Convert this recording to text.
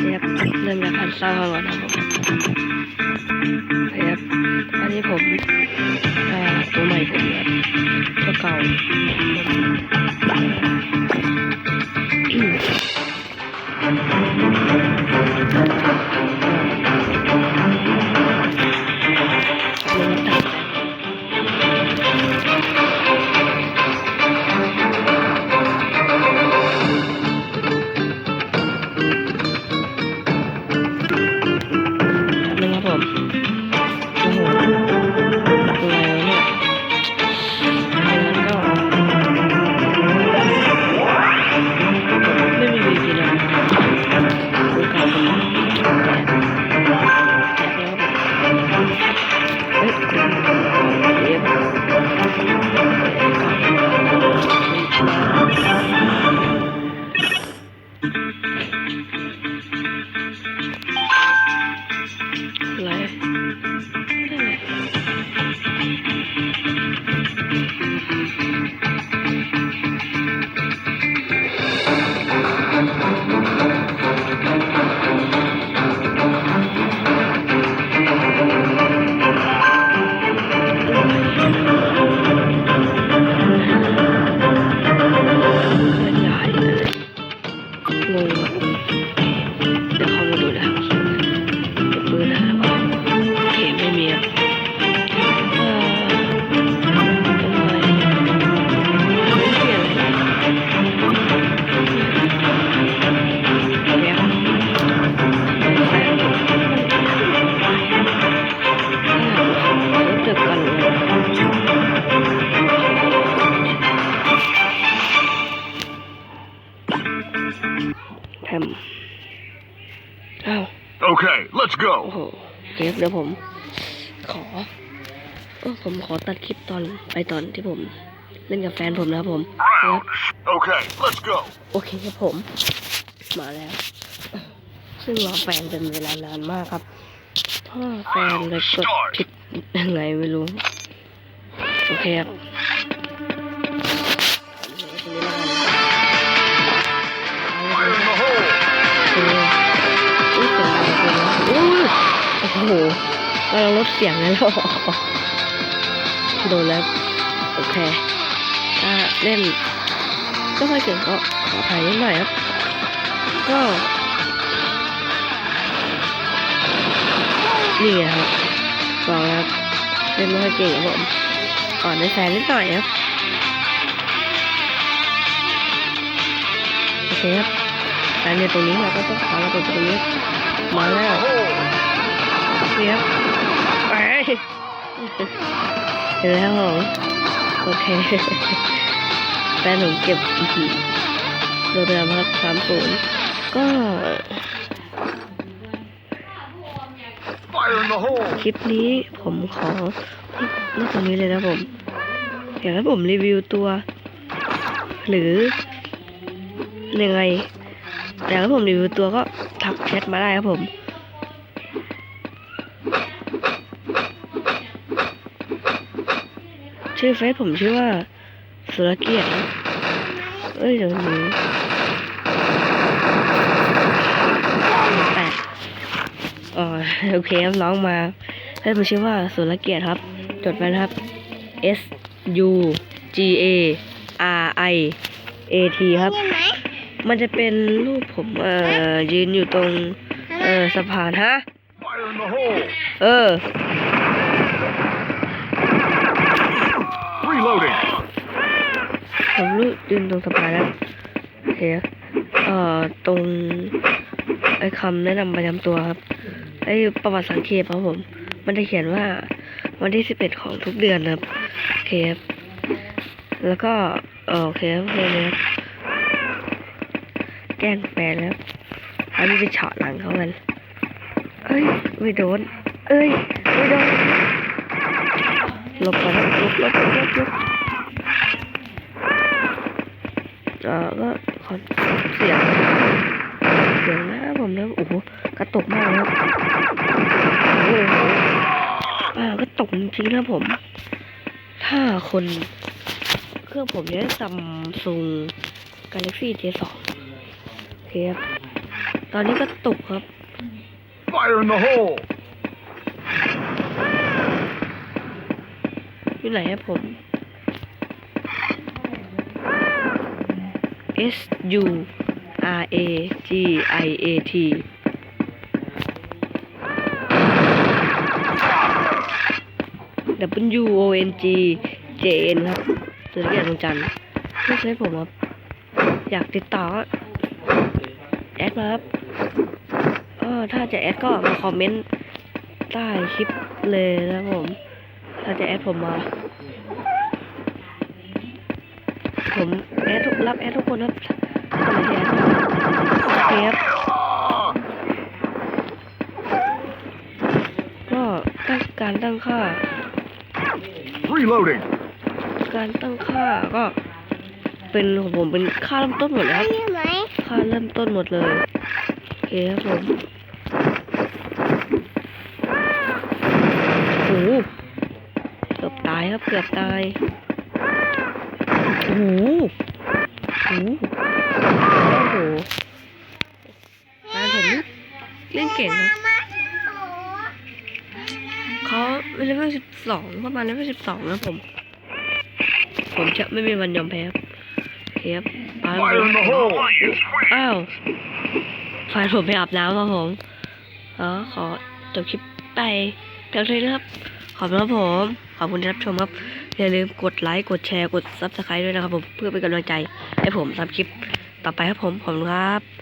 เรียบ Okay, let's โอ้ go. โหเดี๋ยวเดี๋ยวผม ขอเออผมขอตัดคลิปตอนไปตอนที่ผม เล่นกับแฟนผมนะครับผมครับ Round. Okay, let's go. โอเคครับผม มาแล้ว ซึ่งรอแฟนเป็นเวลานานมากครับถ้าแฟนเลยกดผิดยังไงไม่รู้ โอเคครับ โอ้โหกำลังลดเสียงแล้วโดนแล้วโอเคถ้าเล่นก็ไม่เก่งก็ขออภัยนิดหน่อยครับ ก็นี่ไงครับบอกแล้วเล่นไม่ค่อยเก่งครับผมก่อนในแฟนนิดหน่อยครับโอเคครับแฟนอยู่ตรงนี้เราก็ต้องขอเบิดตรงนี้มาแล้ว Hole. เสียบไปเห็นแล้วผมโอเคแฟนผมเก็บอื้อหือโดนเดิมครับสามศูนย์ก็ Fire in the hole. คลิปนี้ผมขอนี่ตรงนี้เลยนะผม อยากให้ผมรีวิวตัว หรือยังไงอยากให้ผมรีวิวตัวก็ทักแชทมาได้ครับผม ชื่อเฟซผมชื่อว่าสุรเกียรติเอ้ยเดี๋ยวนี้แปดอ๋อโอเคครับน้องมาเฟซผมชื่อว่าสุรเกียรติครับ จดไว้นะครับ S U G A R I A T ครับ มันจะเป็นรูปผมเอ่อยืนอยู่ตรง เอ่อสะพานฮะ เออ Reloading. ผมรู้ยืนตรงสะพานแล้วโอเคเอ่อตรงไอ้คำแนะนำประจำตัวครับไอ้ประวัติสังเขปครับผม มันจะเขียนว่าวันที่สิบเอ็ดของทุกเดือนครับโอเคครับแล้วก็เอ่อโอเคครับโอเคเลยครับแกล้งแฟนแล้วอันนี้ไปเฉาะหลังเขากันเอ้ยไม่โดนเอ้ยไม่โดน ลบก่อนครับหลบลบลบลบหลบเอ่อก็ขอเสียงเสียงนะผมนะโอ้โหกระตกมากเลยครับโอ้โหอ่าก็ตกจริงนะผม ถ้าคน เครื่องผมเนี่ยซัมซุง Galaxy J2 โอเคครับ ตอนนี้ก็ตกครับ Fire in the hole! อยู่ไหนครับผม S U R A G I A T W O N G J N ครับสุริยะดวงจันทร์เพื่อนเฟซผมครับ อยากติดต่อ แอดมาครับเออถ้าจะแอดก็มาคอมเมนต์ใต้คลิปเลยนะผม ถ้าจะแอดผมมา ผมแอดทุกรับแอดทุกคนครับคนไหนที่แอดมาโอเคครับก็ตั้งการตั้งค่า Reloading! การตั้งค่าก็เป็นของผมเป็นค่าเริ่มต้นหมดเลยครับอยู่ไหมค่าเริ่มต้นหมดเลยโอเคครับผม โอ้โหเกื อบตายครับเกือบตายโอ้โหโอ้โหโอ้โหแฟนผมเล่นเก่งนะมาโอ้เขาเลเวลสิบสองประมาณเลเวลสิบสองนะผม ผมจะไม่มีวันยอมแพ้ครับเคครับอ้าวไฟผมไปอาบน้ำครับผมเออขอจบคลิปไป เพียงเท่านี้นะครับขอบคุณครับผมขอบคุณที่รับชมครับอย่าลืมกดไลค์กดแชร์กดซับสไครต์ด้วยนะครับผมเพื่อเป็นกำลังใจให้ผมทำคลิปต่อไปครับผมขอบคุณครับ